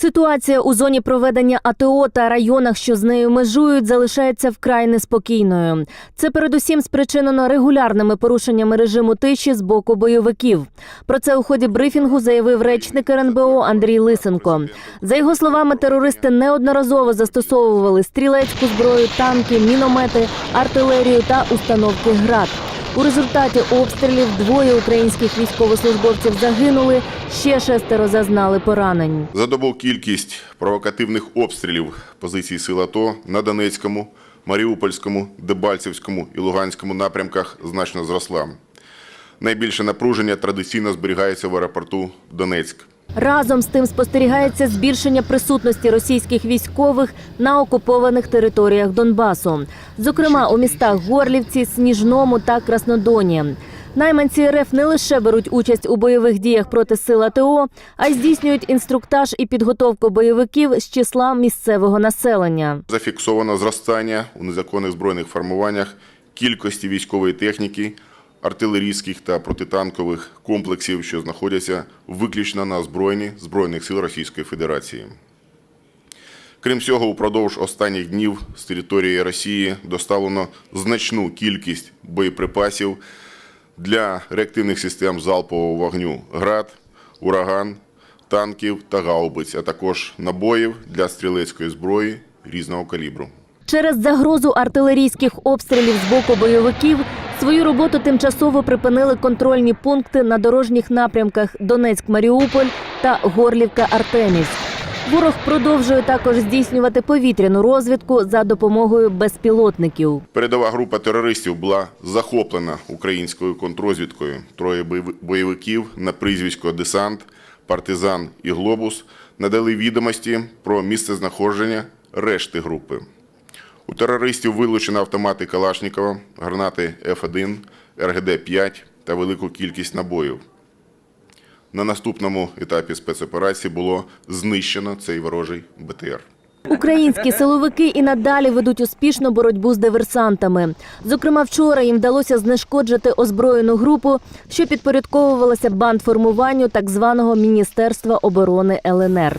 Ситуація у зоні проведення АТО та районах, що з нею межують, залишається вкрай неспокійною. Це передусім спричинено регулярними порушеннями режиму тиші з боку бойовиків. Про це у ході брифінгу заявив речник РНБО Андрій Лисенко. За його словами, терористи неодноразово застосовували стрілецьку зброю, танки, міномети, артилерію та установки ГРАД. У результаті обстрілів двоє українських військовослужбовців загинули, ще шестеро зазнали поранень. За добу кількість провокативних обстрілів позицій сил АТО на Донецькому, Маріупольському, Дебальцевському і Луганському напрямках значно зросла. Найбільше напруження традиційно зберігається в аеропорту Донецьк. Разом з тим спостерігається збільшення присутності російських військових на окупованих територіях Донбасу, зокрема у містах Горлівці, Сніжному та Краснодоні. Найманці РФ не лише беруть участь у бойових діях проти сил АТО, а й здійснюють інструктаж і підготовку бойовиків з числа місцевого населення. Зафіксовано зростання у незаконних збройних формуваннях кількості військової техніки, артилерійських та протитанкових комплексів, що знаходяться виключно на озброєнні Збройних сил Російської Федерації. Крім цього, упродовж останніх днів з території Росії доставлено значну кількість боєприпасів для реактивних систем залпового вогню ГРАД, ураган, танків та гаубиць, а також набоїв для стрілецької зброї різного калібру. Через загрозу артилерійських обстрілів з боку бойовиків свою роботу тимчасово припинили контрольні пункти на дорожніх напрямках Донецьк-Маріуполь та Горлівка-Артемівськ. Ворог продовжує також здійснювати повітряну розвідку за допомогою безпілотників. Передова група терористів була захоплена українською контрозвідкою. Троє бойов- бойовиків на прізвисько Десант, Партизан і Глобус надали відомості про місцезнаходження решти групи. У терористів вилучено автомати Калашнікова, гранати Ф1, РГД-5 та велику кількість набоїв. На наступному етапі спецоперації було знищено цей ворожий БТР. Українські силовики і надалі ведуть успішну боротьбу з диверсантами. Зокрема, вчора їм вдалося знешкоджити озброєну групу, що підпорядковувалася бандформуванню так званого Міністерства оборони ЛНР.